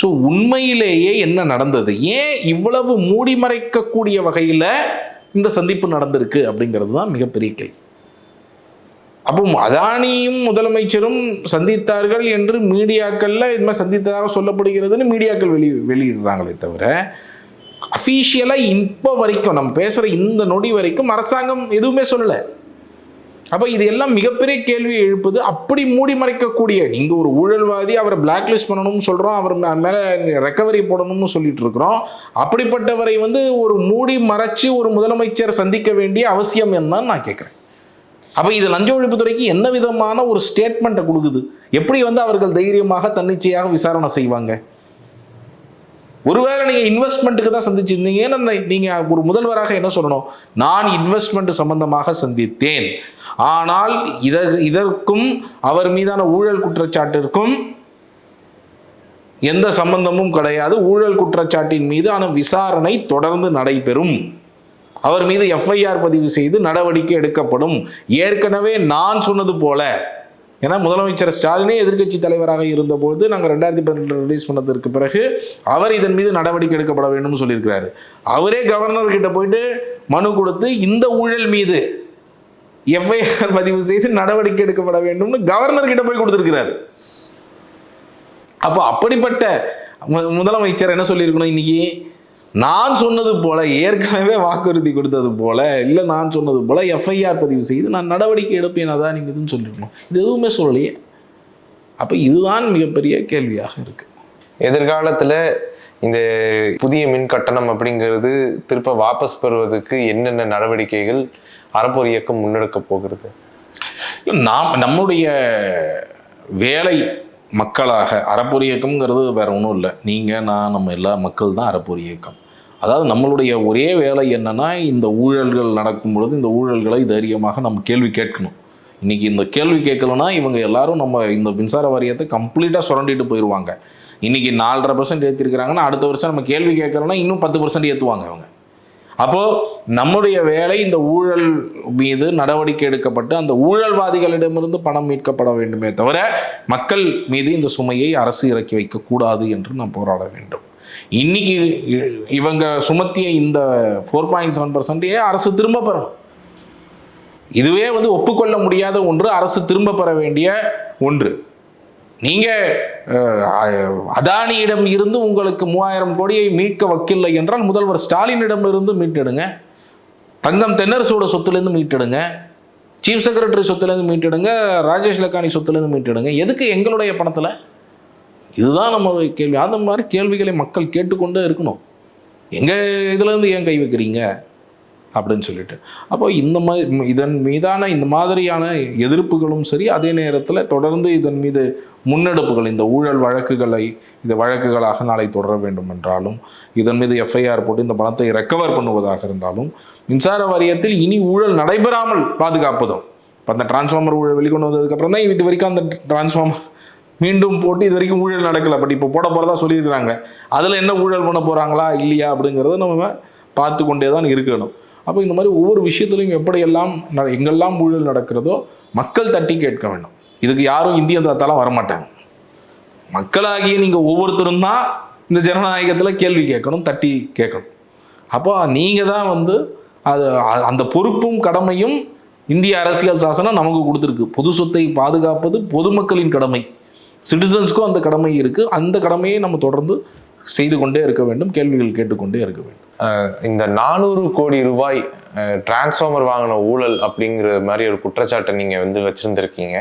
ஸோ உண்மையிலேயே என்ன நடந்தது? ஏன் இவ்வளவு மூடி மறைக்கக்கூடிய வகையில் இந்த சந்திப்பு நடந்திருக்கு? அப்படிங்கிறது தான் மிகப்பெரிய கேள்வி. அப்போ அதானியும் முதலமைச்சரும் சந்தித்தார்கள் என்று மீடியாக்களில் இது மாதிரி சந்தித்ததாக சொல்லப்படுகிறதுன்னு மீடியாக்கள் வெளி வெளியிடுறாங்களே தவிர அஃபீஷியலாக இப்போ வரைக்கும் நம்ம பேசுகிற இந்த நொடி வரைக்கும் அரசாங்கம் எதுவுமே சொல்லலை. அப்போ இது எல்லாம் மிகப்பெரிய கேள்வி எழுப்புது. அப்படி மூடி மறைக்கக்கூடிய நீங்கள் ஒரு ஊழல்வாதி அவரை பிளாக் லிஸ்ட் பண்ணணும்னு சொல்கிறோம் அவர் மேலே ரெக்கவரி போடணும்னு சொல்லிட்டு இருக்கிறோம். அப்படிப்பட்டவரை வந்து ஒரு மூடி மறைச்சு ஒரு முதலமைச்சர் சந்திக்க வேண்டிய அவசியம் என்னன்னு நான் கேட்குறேன் அப்போ இது லஞ்ச ஒழிப்புத்துறைக்கு என்ன விதமான ஒரு ஸ்டேட்மெண்ட்டை கொடுக்குது? எப்படி வந்து அவர்கள் தைரியமாக தன்னிச்சையாக விசாரணை செய்வாங்க? ஒருவேளை நீங்கள் இன்வெஸ்ட்மெண்ட்டுக்கு தான் சந்திச்சிருந்தீங்கன்னு நீங்கள் ஒரு முதல்வராக என்ன சொல்லணும்? நான் இன்வெஸ்ட்மெண்ட் சம்பந்தமாக சந்தித்தேன். ஆனால் இத இதற்கும் அவர் மீதான ஊழல் குற்றச்சாட்டிற்கும் எந்த சம்பந்தமும் கிடையாது. ஊழல் குற்றச்சாட்டின் மீதான விசாரணை தொடர்ந்து நடைபெறும். அவர் மீது எஃப்ஐஆர் பதிவு செய்து நடவடிக்கை எடுக்கப்படும். ஏற்கனவே நான் சொன்னது போல. ஏன்னா முதலமைச்சர் ஸ்டாலினே எதிர்க்கட்சி தலைவராக இருந்தபோது நாங்கள் ரெண்டாயிரத்தி பதினெட்டு ரிலீஸ் பண்ணதற்கு பிறகு அவர் இதன் மீது நடவடிக்கை எடுக்கப்பட வேண்டும் சொல்லியிருக்கிறாரு. அவரே கவர்னர் கிட்ட போயிட்டு மனு கொடுத்து இந்த ஊழல் மீது எஃப்ஐஆர் பதிவு செய்து நடவடிக்கை எடுக்கப்பட வேண்டும்னு கவர்னர் கிட்ட போய் கொடுத்துருக்கிறாரு. அப்போ அப்படிப்பட்ட மு- முதலமைச்சர் என்ன சொல்லியிருக்கணும் இன்னைக்கு? நான் சொன்னது போல ஏற்கனவே வாக்குறுதி கொடுத்தது போல இல்லை நான் சொன்னது போல எஃப்ஐஆர் பதிவு செய்து நான் நடவடிக்கை எடுப்பேன் அதான் நீங்கள் இதுன்னு சொல்லியிருக்கணும் இது எதுவுமே சொல்லலையே. அப்போ இதுதான் மிகப்பெரிய கேள்வியாக இருக்கு. எதிர்காலத்துல இந்த புதிய மின் கட்டணம் அப்படிங்கிறது திருப்ப வாபஸ் பெறுவதற்கு என்னென்ன நடவடிக்கைகள் அறப்போர் இயக்கம் முன்னெடுக்க போகிறது? நாம் நம்முடைய வேலை மக்களாக அறப்பொறி இயக்கம்ங்கிறது வேற ஒன்றும் இல்லை. நீங்கள் நான் நம்ம எல்லா மக்கள் தான் அறப்பொறி இயக்கம். அதாவது நம்மளுடைய ஒரே வேலை என்னன்னா இந்த ஊழல்கள் நடக்கும் பொழுது இந்த ஊழல்களை தைரியமாக நம்ம கேள்வி கேட்கணும். இன்றைக்கி இந்த கேள்வி கேட்கலன்னா இவங்க எல்லாரும் நம்ம இந்த மின்சார வாரியத்தை கம்ப்ளீட்டாக சுரண்டிட்டு போயிடுவாங்க இன்றைக்கி நாலரை பர்சன்ட் ஏற்றிருக்கிறாங்கன்னா அடுத்த வருஷம் நம்ம கேள்வி கேட்கலன்னா இன்னும் பத்து பர்சன்ட் ஏற்றுவாங்க அவங்க அப்போது நம்முடைய வேலை இந்த ஊழல் மீது நடவடிக்கை எடுக்கப்பட்டு அந்த ஊழல்வாதிகளிடமிருந்து பணம் மீட்கப்பட வேண்டுமே தவிர மக்கள் மீது இந்த சுமையை அரசு இறக்கி வைக்கக்கூடாது என்று நாம் போராட வேண்டும். இன்னைக்கு இவங்க சுமத்திய இந்த ஃபோர் பாயிண்ட் செவன் அரசு திரும்ப பெறும் இதுவே வந்து ஒப்புக்கொள்ள முடியாத ஒன்று அரசு திரும்ப பெற வேண்டிய ஒன்று. நீங்கள் அதானியிடம் இருந்து உங்களுக்கு மூவாயிரம் கோடியை மீட்க வக்கில்லை என்றால் முதல்வர் ஸ்டாலினிடம் இருந்து மீட்டெடுங்க. தங்கம் தென்னரசோட சொத்துலேருந்து மீட்டெடுங்க. சீஃப் செக்ரட்டரி சொத்துலேருந்து மீட்டெடுங்க. ராஜேஷ் லக்கானி சொத்துலேருந்து மீட்டெடுங்க. எதுக்கு எங்களுடைய பணத்தில்? இதுதான் நம்ம கேள்வி. அந்த மாதிரி கேள்விகளை மக்கள் கேட்டுக்கொண்டே இருக்கணும். எங்கள் இதுலேருந்து ஏன் கை வைக்கிறீங்க? அப்படின்னு சொல்லிட்டு. அப்போ இந்த மாதிரி இதன் மீதான இந்த மாதிரியான எதிர்ப்புகளும் சரி அதே நேரத்தில் தொடர்ந்து இதன் மீது முன்னெடுப்புகள் இந்த ஊழல் வழக்குகளை இந்த வழக்குகளாக நாளை தொடர வேண்டும் என்றாலும் இதன் மீது எஃப்ஐஆர் போட்டு இந்த பணத்தை ரெக்கவர் பண்ணுவதாக இருந்தாலும் மின்சார வாரியத்தில் இனி ஊழல் நடைபெறாமல் பாதுகாப்பதும் இப்போ அந்த டிரான்ஸ்ஃபார்மர் ஊழல் வெளிக்கொண்டு வந்ததுக்கப்புறம் தான் இது வரைக்கும் அந்த டிரான்ஸ்ஃபார்மர் மீண்டும் போட்டு இது வரைக்கும் ஊழல் நடக்கல. பட் இப்போ போட போகிறதா சொல்லியிருக்கிறாங்க. அதில் என்ன ஊழல் பண்ண போகிறாங்களா இல்லையா? அப்படிங்கிறத நம்ம பார்த்து கொண்டே தான் இருக்கணும். அப்போ இந்த மாதிரி ஒவ்வொரு விஷயத்துலையும் எப்படியெல்லாம் ந- எங்கெல்லாம் ஊழல் நடக்கிறதோ மக்கள் தட்டி கேட்க வேண்டும். இதுக்கு யாரும் இந்திய தாத்தாலாம் வரமாட்டாங்க. மக்களாகிய நீங்கள் ஒவ்வொருத்தரும் தான் இந்த ஜனநாயகத்தில் கேள்வி கேட்கணும் தட்டி கேட்கணும். அப்போ நீங்கள் தான் வந்து அது அந்த பொறுப்பும் கடமையும் இந்திய அரசியல் சாசனம் நமக்கு கொடுத்துருக்கு. பொது சொத்தை பாதுகாப்பது பொதுமக்களின் கடமை. சிட்டிசன்ஸ்க்கும் அந்த கடமை இருக்குது அந்த கடமையை நம்ம தொடர்ந்து செய்து கொண்டே இருக்க வேண்டும். கேள்விகள் கேட்டுக்கொண்டே இருக்க வேண்டும். இந்த நானூறு கோடி ரூபாய் டிரான்ஸ்ஃபார்மர் வாங்கின ஊழல் அப்படிங்கிற மாதிரி ஒரு குற்றச்சாட்டை நீங்க வந்து வச்சிருந்திருக்கீங்க.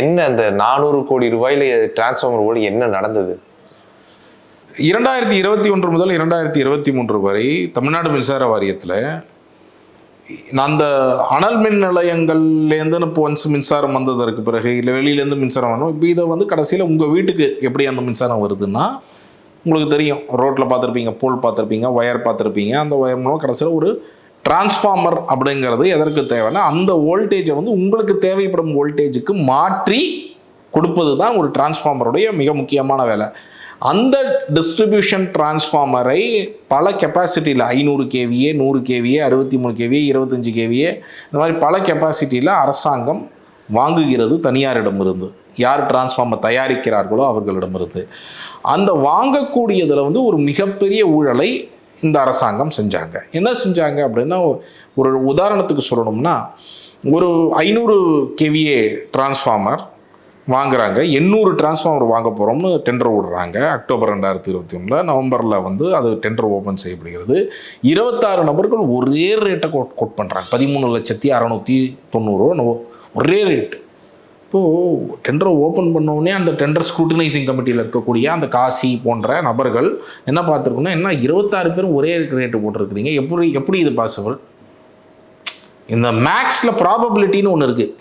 என்ன அந்த நானூறு கோடி ரூபாயில டிரான்ஸ்ஃபார்மர் ஊழல் என்ன நடந்தது? இரண்டாயிரத்தி இருபத்தி ஒன்று முதல் இரண்டாயிரத்தி இருபத்தி மூன்று வரை தமிழ்நாடு மின்சார வாரியத்தில் அந்த அனல் மின் நிலையங்கள்லேருந்து இப்போ ஒன்ஸ் மின்சாரம் வந்ததற்கு பிறகு இல்லை வெளியிலேருந்து மின்சாரம் வரணும். இப்போ இதை வந்து கடைசியில் உங்கள் வீட்டுக்கு எப்படி அந்த மின்சாரம் வருதுன்னா உங்களுக்கு தெரியும். ரோட்டில் பார்த்துருப்பீங்க போல் பார்த்துருப்பீங்க ஒயர் பார்த்துருப்பீங்க. அந்த ஒயர் மூலம் கடைசியில் ஒரு டிரான்ஸ்ஃபார்மர் அப்படிங்கிறது எதற்கு தேவைன்னா அந்த வோல்டேஜை வந்து உங்களுக்கு தேவைப்படும் வோல்டேஜுக்கு மாற்றி கொடுப்பது தான் ஒரு டிரான்ஸ்ஃபார்மருடைய மிக முக்கியமான வேலை. அந்த டிஸ்ட்ரிபியூஷன் டிரான்ஸ்ஃபார்மரை பல கெப்பாசிட்டியில் ஐநூறு கேவிஏ நூறு கேவிஏ அறுபத்தி மூணு கேவிஏ இருபத்தஞ்சி கேவிஏ இந்த மாதிரி பல கெப்பாசிட்டியில் அரசாங்கம் வாங்குகிறது தனியாரிடமிருந்து. யார் டிரான்ஸ்ஃபார்மர் தயாரிக்கிறார்களோ அவர்களிடமிருந்து. அந்த வாங்கக்கூடியதில் வந்து ஒரு மிகப்பெரிய ஊழலை இந்த அரசாங்கம் செஞ்சாங்க. என்ன செஞ்சாங்க அப்படின்னா ஒரு உதாரணத்துக்கு சொல்லணும்னா ஒரு ஐநூறு கேவிஏ டிரான்ஸ்ஃபார்மர் வாங்குறாங்க. எண்ணூறு டிரான்ஸ்ஃபார்மர் வாங்க போகிறோம்னு டெண்டர் விடுறாங்க. அக்டோபர் ரெண்டாயிரத்தி இருபத்தி ஒன்றில் நவம்பரில் வந்து அது டெண்டர் ஓப்பன் செய்யப்படுகிறது. இருபத்தாறு நபர்கள் ஒரே ரேட்டை கோட் கோட் பண்ணுறாங்க பதிமூணு லட்சத்தி அறநூற்றி தொண்ணூறுரூவா ஒரே ரேட் இப்போது டெண்டரை ஓப்பன் உடனே அந்த டெண்டர் ஸ்க்ரூட்டினைசிங் கமிட்டியில் இருக்கக்கூடிய அந்த காசி போன்ற நபர்கள் என்ன பார்த்துருக்குன்னா என்ன இருபத்தாறு பேரும் ஒரே ரேட்டு போட்டிருக்கிறீங்க. எப்படி எப்படி இது பாசிபிள் இந்த மேக்ஸில் ப்ராபபிலிட்டின்னு ஒன்று இருக்குது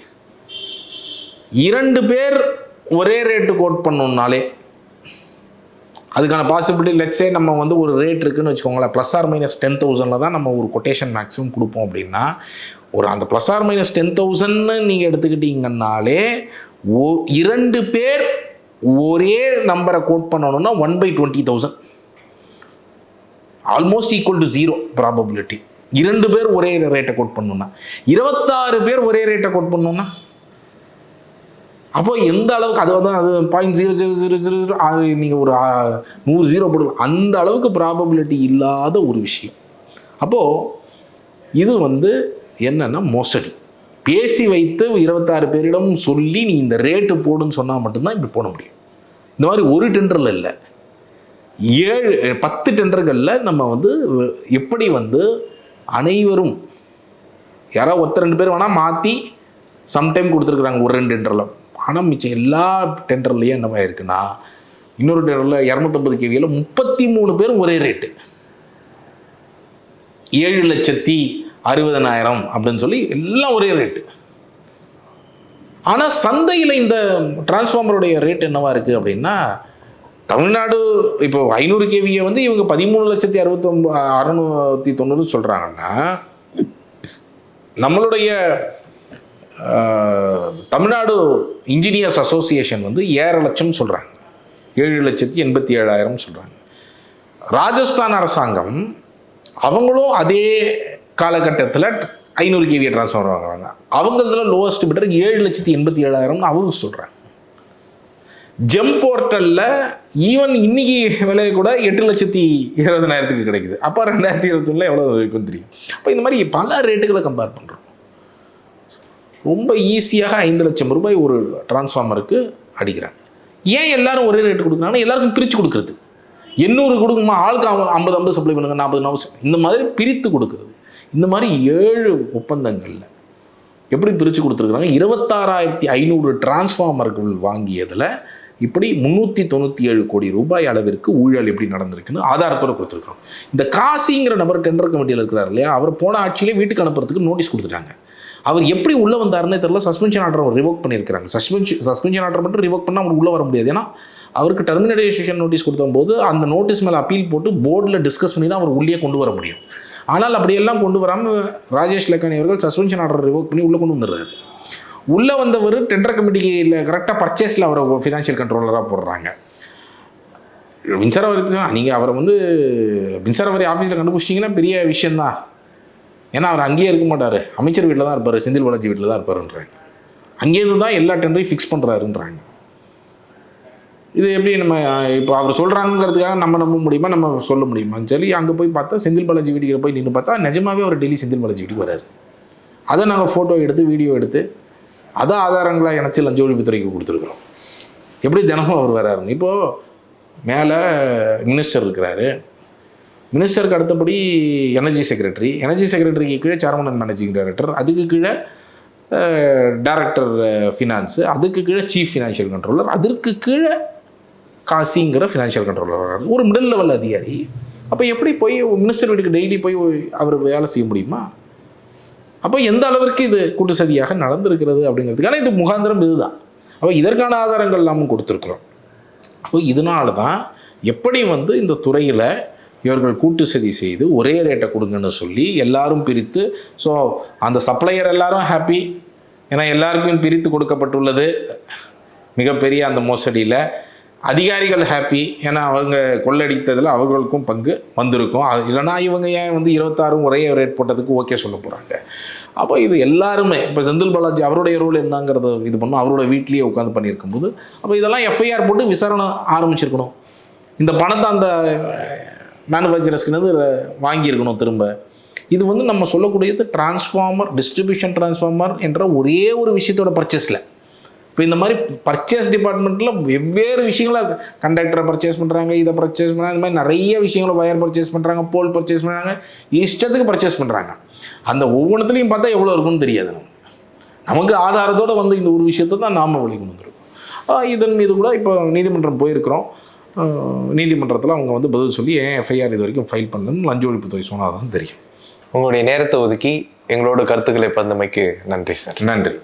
இரண்டு பேர் ஒரே ரேட்டு கோட் பண்ணோம்னாலே அதுக்கான பாசிபிலிட்டி லெட்ஸே நம்ம வந்து ஒரு ரேட் இருக்குன்னு வச்சுக்கோங்களேன் ப்ளஸ் ஆர் மைனஸ் டென் தௌசண்டில் தான் நம்ம ஒரு கொட்டேஷன் மேக்ஸிமம் கொடுப்போம் அப்படின்னா ஒரு அந்த ப்ளஸ் ஆர் மைனஸ் டென் தௌசண்ட்னு நீங்கள் எடுத்துக்கிட்டீங்கன்னாலே ஓ இரண்டு பேர் ஒரே நம்பரை கோட் பண்ணணும்னா one by twenty thousand almost equal to zero probability இரண்டு பேர் ஒரே ரேட்டை கோட் பண்ணணும்னா. இருபத்தாறு பேர் ஒரே ரேட்டை கோட் பண்ணணும்னா அப்போ எந்த அளவுக்கு அது வந்து அது point zero zero zero zero zero நீங்கள் ஒரு நூறு ஜீரோ போடுவோம் அந்த அளவுக்கு ப்ராபபிலிட்டி இல்லாத ஒரு விஷயம். அப்போது இது வந்து என்னென்னா மோசடி. பேசி வைத்து இருபத்தாறு பேரிடம் சொல்லி நீ இந்த ரேட்டு போடுன்னு சொன்னால் மட்டும்தான் இப்படி போட முடியும். இந்த மாதிரி ஒரு டெண்டரில் இல்லை. ஏழு பத்து டெண்டர்களில் நம்ம வந்து எப்படி வந்து அனைவரும் யாரோ ஒருத்தர் ரெண்டு பேர் வேணால் மாற்றி சம்டைம் கொடுத்துருக்குறாங்க. ஒரு ரெண்டு டெண்டரில் ஆனால் மிச்சம் எல்லா டெண்டர்லேயும் என்னவாக இருக்குன்னா இன்னொரு டெண்டரில் இரநூத்தம்பது கேவியில் முப்பத்தி மூணு பேரும் ஒரே ரேட்டு ஏழு லட்சத்தி அறுபதனாயிரம் அப்படின்னு சொல்லி எல்லாம் ஒரே ரேட்டு ஆனால் சந்தையில் இந்த டிரான்ஸ்ஃபார்மருடைய ரேட் என்னவா இருக்குது அப்படின்னா தமிழ்நாடு இப்போ ஐநூறு கேவியை வந்து இவங்க பதிமூணு லட்சத்தி அறுபத்தொம்ப அறுநூத்தி தொண்ணூறு சொல்கிறாங்கன்னா நம்மளுடைய தமிழ்நாடு இன்ஜினியர்ஸ் அசோசியேஷன் வந்து ஏழு லட்சம் சொல்கிறாங்க ஏழு லட்சத்தி எண்பத்தி ஏழாயிரம் சொல்கிறாங்க ராஜஸ்தான் அரசாங்கம் அவங்களும் அதே காலகட்டத்தில் ஐநூறு கேவியை ட்ரான்ஸ்ஃபார் வாங்குறாங்க. அவங்க இதில் லோவஸ்ட் பிட்டர் ஏழு லட்சத்தி எண்பத்தி ஏழாயிரம்னு அவங்க சொல்கிறாங்க ஜெம் போர்ட்டலில் ஈவன் இன்னைக்கு விலை கூட எட்டு லட்சத்தி இருபதனாயிரத்துக்கு கிடைக்குது. அப்போ ரெண்டாயிரத்தி இருபத்தொன்னில் எவ்வளோ இருக்குன்னு தெரியும். அப்போ இந்த மாதிரி பல ரேட்டுகளை கம்பேர் பண்ணுறோம் ரொம்ப ஈஸியாக ஐந்து லட்சம் ரூபாய் ஒரு டிரான்ஸ்ஃபார்மருக்கு அடிக்கிறாங்க. ஏன் எல்லாரும் ஒரே ரேட்டு கொடுக்குறாங்கன்னா எல்லாருக்கும் பிரித்து கொடுக்குறது. எண்ணூறு கொடுக்குமா ஆளுக்கு ஐம்பது ஐம்பது சப்ளை பண்ணுங்க நாற்பது நாற்பது இந்த மாதிரி பிரித்து கொடுக்குறது. இந்த மாதிரி ஏழு ஒப்பந்தங்களில் எப்படி பிரித்து கொடுத்துருக்குறாங்க? இருபத்தாறாயிரத்தி ஐநூறு டிரான்ஸ்ஃபார்மர்கள் வாங்கியதில் இப்படி முந்நூற்றி தொண்ணூற்றி ஏழு கோடி ரூபாய் அளவிற்கு ஊழல் எப்படி நடந்திருக்குன்னு ஆதாரத்தோட கொடுத்துருக்குறோம். இந்த காசிங்கிற நபர் டெண்டர் கமிட்டியில் இருக்கிறார் இல்லையா? அவர் போன ஆட்சியிலே வீட்டுக்கு அனுப்புறதுக்கு நோட்டீஸ் கொடுத்துட்டாங்க. அவர் எப்படி உள்ளே வந்தாருன்னே தெரியல. சஸ்பென்ஷன் ஆர்டர் ரிவோக் பண்ணியிருக்கிறாங்க. சஸ்பென்ஷன் சஸ்பென்ஷன் ஆர்டர் மட்டும் ரிவோக் பண்ணால் அவர் உள்ளே வர முடியாது. ஏன்னா அவருக்கு டெர்மினேஷன் நோட்டீஸ் கொடுத்தபோது அந்த நோட்டீஸ் மேலே அப்பீல் போட்டு போர்டில் டிஸ்கஸ் பண்ணி தான் அவர் உள்ளே கொண்டு வர முடியும். ஆனால் அப்படியெல்லாம் கொண்டு வராமல் ராஜேஷ் லக்கானி அவர்கள் சஸ்பென்ஷன் ஆர்டர் ரிவோக் பண்ணி உள்ளே கொண்டு வந்துடுறாரு. உள்ளே வந்தவர் டெண்டர் கமிட்டியில் கரெக்டாக பர்ச்சேஸில் அவரை ஃபினான்ஷியல் கண்ட்ரோலராக போடுறாங்க. மின்சார வரி நீங்கள் அவரை வந்து மின்சார வரி ஆஃபீஸில் கண்டுபிடிச்சிங்கன்னா பெரிய விஷயந்தான் ஏன்னா அவர் அங்கேயே இருக்க மாட்டார். அமைச்சர் வீட்டில் தான் இருப்பார் செந்தில் பாலாஜி வீட்டில் தான் இருப்பாருன்றாங்க அங்கேருந்து தான் எல்லா டெண்டரையும் ஃபிக்ஸ் பண்ணுறாருன்றாங்க இது எப்படி நம்ம இப்போ அவர் சொல்கிறாங்கிறதுக்காக நம்ம நம்ப முடியுமா? நம்ம சொல்ல முடியுமான்னு சொல்லி அங்கே போய் பார்த்தா செந்தில் பாலாஜி வீட்டுக்கு போய் நின்று பார்த்தா நிஜமாவே அவர் டெல்லி செந்தில் பாலாஜி வீட்டுக்கு வராரு. அதை நாங்கள் ஃபோட்டோ எடுத்து வீடியோ எடுத்து அதை ஆதாரங்களாக இணைச்சி லஞ்ச ஒழிப்புத்துறைக்கு கொடுத்துருக்குறோம். எப்படி தினமும் அவர் வராருங்க இப்போது மேலே மினிஸ்டர் இருக்கிறாரு. மினிஸ்டருக்கு அடுத்தபடி எனர்ஜி செக்ரட்டரி. எனர்ஜி செக்ரட்டரிக்கு கீழே சேர்மன் அண்ட் மேனேஜிங் டைரக்டர் அதுக்கு கீழே டைரக்டர் ஃபினான்ஸு அதுக்கு கீழே சீஃப் ஃபினான்ஷியல் கண்ட்ரோலர் அதற்கு கீழே காசிங்கிற ஃபினான்ஷியல் கண்ட்ரோலர் ஒரு மிடில் லெவல் அதிகாரி. அப்போ எப்படி போய் மினிஸ்டர் வீட்டுக்கு டெய்லி போய் அவர் வேலை செய்ய முடியுமா? அப்போ எந்த அளவிற்கு இது கூட்டு சதியாக நடந்திருக்கிறது அப்படிங்கிறதுக்கான இது முகாந்திரம் இதுதான். அப்போ இதற்கான ஆதாரங்கள் நாமும் கொடுத்துருக்குறோம். அப்போ இதனால தான் எப்படி வந்து இந்த துறையில் இவர்கள் கூட்டு சதி செய்து ஒரே ரேட்டை கொடுங்கன்னு சொல்லி எல்லாரும் பிரித்து ஸோ அந்த சப்ளையர் எல்லாரும் ஹாப்பி ஏன்னா எல்லாருக்கும் பிரித்து கொடுக்கப்பட்டுள்ளது. மிகப்பெரிய அந்த மோசடியில் அதிகாரிகள் ஹாப்பி ஏன்னா அவங்க கொள்ளடித்ததில் அவர்களுக்கும் பங்கு வந்திருக்கும். அது இல்லைனா இவங்க ஏன் வந்து இருபத்தாறும் ஒரே ரேட் போட்டதுக்கு ஓகே சொல்ல போகிறாங்க அப்போ இது எல்லாருமே இப்போ செந்தில் பாலாஜி அவருடைய ரோல் என்னங்கிறத இது பண்ணும். அவரோட வீட்லேயே உட்காந்து பண்ணியிருக்கும்போது அப்போ இதெல்லாம் எஃப்ஐஆர் போட்டு விசாரணை ஆரம்பிச்சிருக்கணும். இந்த பணத்தை அந்த மேனுஃபேக்சரர்ஸ்க்கு வாங்கியிருக்கணும் திரும்ப. இது வந்து நம்ம சொல்லக்கூடியது டிரான்ஸ்ஃபார்மர் டிஸ்ட்ரிபியூஷன் டிரான்ஸ்ஃபார்மர் என்ற ஒரே ஒரு விஷயத்தோட பர்ச்சேஸில் இப்போ இந்த மாதிரி பர்ச்சேஸ் டிபார்ட்மெண்ட்டில் வெவ்வேறு விஷயங்களை கண்டக்டரை பர்ச்சேஸ் பண்ணுறாங்க இதை பர்ச்சேஸ் பண்ணுறாங்க இந்த மாதிரி நிறைய விஷயங்களை வயர் பர்ச்சேஸ் பண்ணுறாங்க போல் பர்ச்சேஸ் பண்ணுறாங்க இஷ்டத்துக்கு பர்ச்சேஸ் பண்ணுறாங்க அந்த ஒவ்வொன்றத்துலையும் பார்த்தா எவ்வளோ இருக்கும்னு தெரியாது நமக்கு. நமக்கு ஆதாரத்தோடு வந்து இந்த ஒரு விஷயத்தை தான் நாம் வெளிக்கொண்டு வந்திருக்கோம். இதன் மீது கூட இப்போ நீதிமன்றம் போயிருக்கிறோம். நீதிமன்றத்தில் அவங்க வந்து பதில் சொல்லி ஏன் எஃப்ஐஆர் இது வரைக்கும் ஃபைல் பண்ணலன்னு லஞ்ச ஒழிப்புத்துறை சொன்னால் தான் தெரியும். உங்களுடைய நேரத்தை ஒதுக்கி எங்களோட கருத்துக்களை பந்தமைக்கு நன்றி சார். நன்றி.